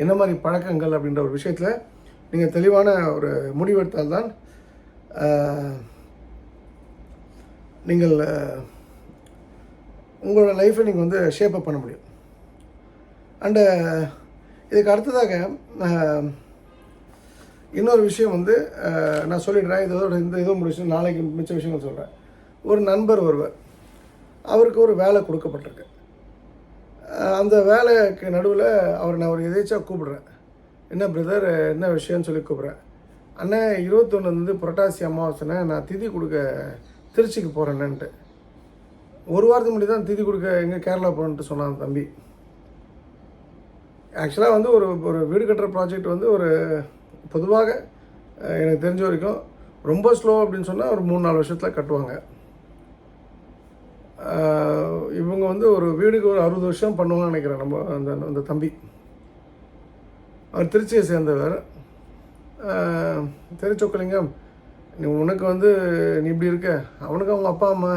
என்ன மாதிரி பழக்கங்கள் அப்படின்ற ஒரு விஷயத்தில் நீங்கள் தெளிவான ஒரு முடிவெடுத்தால் தான் நீங்கள் உங்களோட லைஃப்பை நீங்கள் வந்து ஷேப் அப் பண்ண முடியும். அண்டு இதுக்கு அடுத்ததாக நான் இன்னொரு விஷயம் வந்து நான் சொல்லிடுறேன். இதோட இந்த இதுவும் முடிச்சு நாளைக்கு மிச்ச விஷயங்கள் சொல்கிறேன் ஒரு நண்பர் ஒருவர் அவருக்கு ஒரு வேலை கொடுக்கப்பட்டிருக்கு. அந்த வேலைக்கு நடுவில் அவர் நான் ஒரு எதேச்சா கூப்பிடுறேன். என்ன பிரதர் என்ன விஷயம்னு சொல்லி கூப்பிட்றேன். அண்ணன் இருபத்தொன்னுலேருந்து புரட்டாசி அமாவாசைனே நான் திதி கொடுக்க திருச்சிக்கு போகிறேன்னுட்டு ஒரு வாரத்துக்கு முன்னாடி தான் திதி கொடுக்க எங்கே கேரளா போகணுன்ட்டு சொன்னான் தம்பி. ஆக்சுவலாக வந்து ஒரு ஒரு வீடு கட்டுற ப்ராஜெக்ட் வந்து ஒரு பொதுவாக எனக்கு தெரிஞ்ச வரைக்கும் ரொம்ப ஸ்லோ அப்படின்னு சொன்னால் ஒரு மூணு நாலு வருஷத்தில் கட்டுவாங்க. இவங்க வந்து ஒரு வீடுக்கு ஒரு அறுபது வருஷம் பண்ணுவாங்கன்னு நினைக்கிறேன் நம்ம அந்த அந்த தம்பி. அவர் திருச்சியை சேர்ந்தவர். தெரிச்சொக்கலிங்கம் திருச்சொக்கலிங்கம் நீ உனக்கு வந்து நீ இப்படி இருக்க அவனுக்கு அவங்க அப்பா அம்மா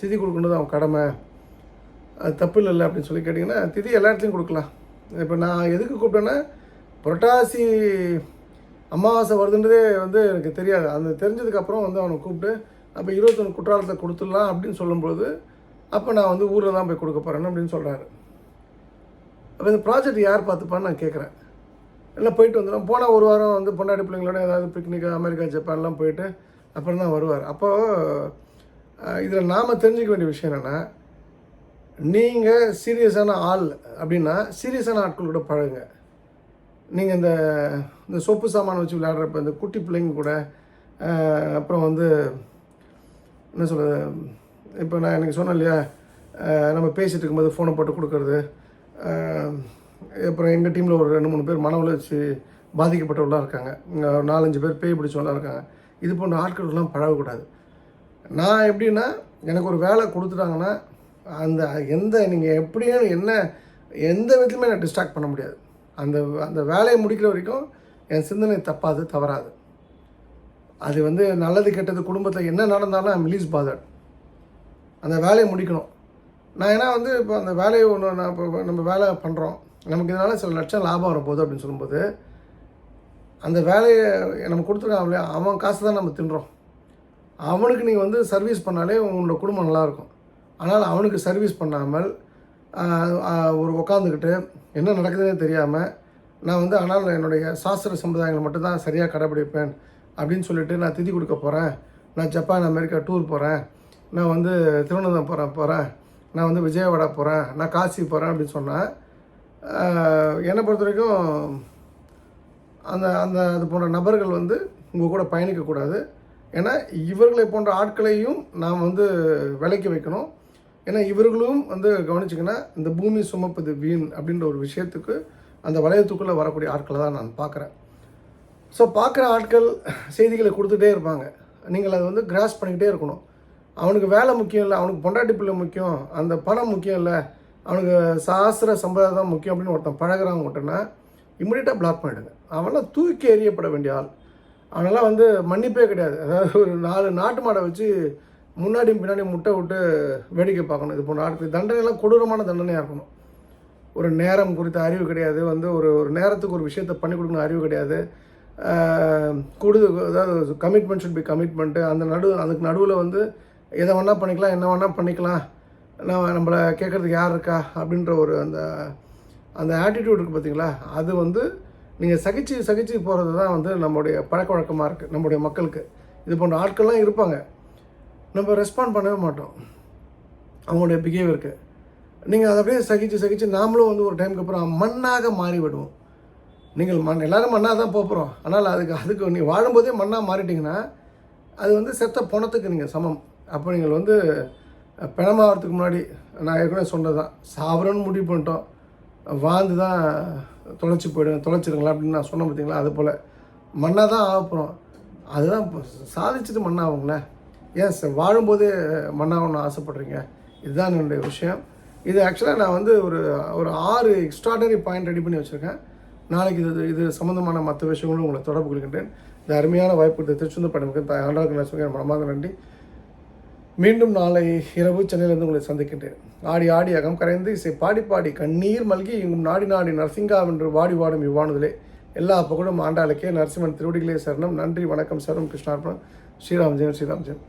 திதி கொடுக்கணுது அவன் கடமை. அது தப்பு இல்லை அப்படின்னு சொல்லி கேட்டிங்கன்னா திதி எல்லா இடத்துலையும் கொடுக்கலாம். இப்போ நான் எதுக்கு கூப்பிட்டேன்னா புரட்டாசி அமாவாசை வருதுன்றதே வந்து எனக்கு தெரியாது. அந்த தெரிஞ்சதுக்கப்புறம் வந்து அவனை கூப்பிட்டு அப்போ இருபத்தொன்று குற்றாலத்தை கொடுத்துடலாம் அப்படின்னு சொல்லும்பொழுது அப்போ நான் வந்து ஊரில் தான் போய் கொடுக்க போகிறேன்னு அப்படின்னு சொல்கிறாரு அப்போ இந்த ப்ராஜெக்ட் யார் பார்த்துப்பான்னு நான் கேட்குறேன் எல்லாம் போயிட்டு வந்துடும் போனால் ஒரு வாரம் வந்து பொண்டாடி பிள்ளைங்களோட ஏதாவது பிக்னிக் அமெரிக்கா ஜப்பான்லாம் போயிட்டு அப்புறம் தான் வருவார். அப்போது இதில் நாம் தெரிஞ்சுக்க வேண்டிய விஷயம் என்னென்னா நீங்கள் சீரியஸான ஆள் அப்படின்னா சீரியஸான ஆட்கள் கூட பழகுங்க. நீங்கள் இந்த இந்த சொப்பு சாமான் வச்சு விளையாடுறப்ப இந்த குட்டி பிள்ளைங்க கூட அப்புறம் வந்து என்ன சொல்கிறது இப்போ நான் எனக்கு சொன்னேன் இல்லையா நம்ம பேசிகிட்டு இருக்கும்போது ஃபோனை போட்டு கொடுக்கறது அப்புறம் எங்கள் டீமில் ஒரு ரெண்டு மூணு பேர் மன உளைச்சி பாதிக்கப்பட்டவர்களாக இருக்காங்க. ஒரு நாலஞ்சு பேர் பேய் பிடிச்சவங்களாம் இருக்காங்க. இது போன்ற ஆட்களுக்கெல்லாம் பழகக்கூடாது. நான் எப்படின்னா எனக்கு ஒரு வேலை கொடுத்துட்டாங்கன்னா அந்த எந்த நீங்கள் எப்படியும் என்ன எந்த விதத்துலையுமே நான் டிஸ்ட்ராக்ட் பண்ண முடியாது. அந்த அந்த வேலையை முடிக்கிற வரைக்கும் என் சிந்தனை தப்பாது தவறாது. அது வந்து நல்லது கெட்டது குடும்பத்தில் என்ன நடந்தாலும் ஐம் லீஸ் பாதர்ட் அந்த வேலையை முடிக்கணும். நான் ஏன்னா வந்து இப்போ அந்த வேலையை ஒன்று நான் இப்போ நம்ம வேலை பண்ணுறோம் நமக்கு இதனால் சில லட்சம் லாபம் வரப்போகுது அப்படின்னு சொல்லும்போது அந்த வேலையை நம்ம கொடுத்துருக்கான் இல்லையா அவன் காசு தான் நம்ம தின்றோம். அவனுக்கு நீ வந்து சர்வீஸ் பண்ணாலே உங்களோட குடும்பம் நல்லாயிருக்கும். ஆனால் அவனுக்கு சர்வீஸ் பண்ணாமல் ஒரு உக்காந்துக்கிட்டு என்ன நடக்குதுன்னு தெரியாமல் நான் வந்து ஆனால் என்னுடைய சாஸ்திர சம்பிரதாயங்களை மட்டும்தான் சரியாக கடைப்பிடிப்பேன் அப்படின்னு சொல்லிட்டு நான் திதி கொடுக்க போகிறேன் நான் ஜப்பான் அமெரிக்கா டூர் போகிறேன் நான் வந்து திருவனந்தபுரம் போகிறேன் போகிறேன் நான் வந்து விஜயவாடா போகிறேன் நான் காசி போகிறேன் அப்படின்னு சொன்னேன் என்னை பொறுத்த வரைக்கும் அந்த அந்த அது போன்ற நபர்கள் வந்து உங்கள் கூட பயணிக்கக்கூடாது. ஏன்னா இவர்களை போன்ற ஆட்களையும் நாம் வந்து விலைக்கு வைக்கணும். ஏன்னா இவர்களும் வந்து கவனிச்சிங்கன்னா இந்த பூமி சுமப்பது வீண் அப்படின்ற ஒரு விஷயத்துக்கு அந்த வளையத்துக்குள்ளே வரக்கூடிய ஆட்களை தான் நான் பார்க்குறேன். ஸோ பார்க்குற ஆட்கள் செய்திகளை கொடுத்துட்டே இருப்பாங்க. நீங்கள் அதை வந்து கிராஸ் பண்ணிக்கிட்டே இருக்கணும். அவனுக்கு வேலை முக்கியம் இல்லை அவனுக்கு பொண்டாட்டி பிள்ளை முக்கியம் அந்த பணம் முக்கியம் இல்லை அவனுக்கு சாஸ்திர சம்பிரதாயம் தான் முக்கியம் அப்படின்னு ஒருத்தன் பழகுறான் மட்டும்னா இம்மிடியட்டாக பிளாக் பண்ணிடுங்க. அவனெல்லாம் தூக்கி எறியப்பட வேண்டிய ஆள். அவனெல்லாம் வந்து மன்னிப்பே கிடையாது. அதாவது ஒரு நாலு நாட்டு மாடை வச்சு முன்னாடியும் பின்னாடி முட்டை விட்டு வேடிக்கை பார்க்கணும். இது போன்ற ஆட்கள் தண்டனைலாம் கொடூரமான தண்டனையாக இருக்கணும். ஒரு நேரம் குறித்த அறிவு கிடையாது. வந்து ஒரு ஒரு நேரத்துக்கு ஒரு விஷயத்தை பண்ணி கொடுக்கணும் அறிவு கிடையாது. கூடுதல் அதாவது கமிட்மெண்ட் ஷுட் பி கமிட்மெண்ட்டு அந்த நடு அதுக்கு நடுவில் வந்து எதை வேணால் பண்ணிக்கலாம் என்ன வேணால் பண்ணிக்கலாம். நம்ம நம்மளை கேட்குறதுக்கு யார் இருக்கா? அப்படின்ற ஒரு அந்த அந்த ஆட்டிடியூட் இருக்குது பார்த்தீங்களா? அது வந்து நீங்கள் சகிச்சு சகிச்சு போகிறது தான் வந்து நம்முடைய பழக்க வழக்கமாக இருக்குது நம்முடைய மக்களுக்கு. இது போன்ற ஆட்கள்லாம் இருப்பாங்க. நம்ம ரெஸ்பாண்ட் பண்ணவே மாட்டோம். அவங்களுடைய பிஹேவியருக்கு நீங்கள் அதை அப்படியே சகிச்சு சகிச்சு நாமளும் வந்து ஒரு டைமுக்கு அப்புறம் மண்ணாக மாறிவிடுவோம். நீங்கள் மண் எல்லாரும் மண்ணாக தான் போகிறோம் ஆனால் அதுக்கு அதுக்கு நீ வாழும்போதே மண்ணாக மாறிட்டிங்கன்னா அது வந்து செத்த பணத்துக்கு நீங்கள் சமம். அப்போ நீங்கள் வந்து பிணமாகறதுக்கு முன்னாடி நான் ஏற்கனவே சொன்னது தான் சாவரன்னு முடிவு பண்ணிட்டோம். வாழ்ந்து தான் தொலைச்சி போயிடுங்க தொலைச்சிருங்களா அப்படின்னு நான் சொன்னேன் பார்த்தீங்களா அது போல். மண்ணாக தான் ஆக போகிறோம் அதுதான் இப்போ சாதிச்சுட்டு மண்ணாகுங்களே ஏன் சார் வாழும்போதே மண்ணாகணும்னு ஆசைப்பட்றீங்க. இதுதான் என்னுடைய விஷயம். இது ஆக்சுவலாக நான் வந்து ஒரு ஒரு ஆறு எக்ஸ்ட்ராடனரி பாயிண்ட் ரெடி பண்ணி வச்சுருக்கேன். நாளைக்கு இது இது சம்மந்தமான மற்ற விஷயங்களும் உங்களை தொடர்பு கொள்கின்றேன். இந்த அருமையான வாய்ப்பு இந்த திருச்செந்தூர் பயணமுக்கு ஆண்டாளுக்கு நான் சொல்கிறேன் நன்றி. மீண்டும் நாளை இரவு சென்னையிலிருந்து உங்களை சந்திக்கின்றேன். ஆடி ஆடி அகம் கரைந்து இசை பாடி பாடி கண்ணீர் மல்கி இங்கும் நாடி நாடி நரசிங்கா என்று வாடி வாடும் இவ்வாணுதலே எல்லா பகலும் ஆண்டாளுக்கே நரசிம்மன் திருவடிகளே சரணம். நன்றி வணக்கம் சரணம் கிருஷ்ணார்பணம். ஸ்ரீராம் ஜெயம் ஸ்ரீராம் ஜெயம்.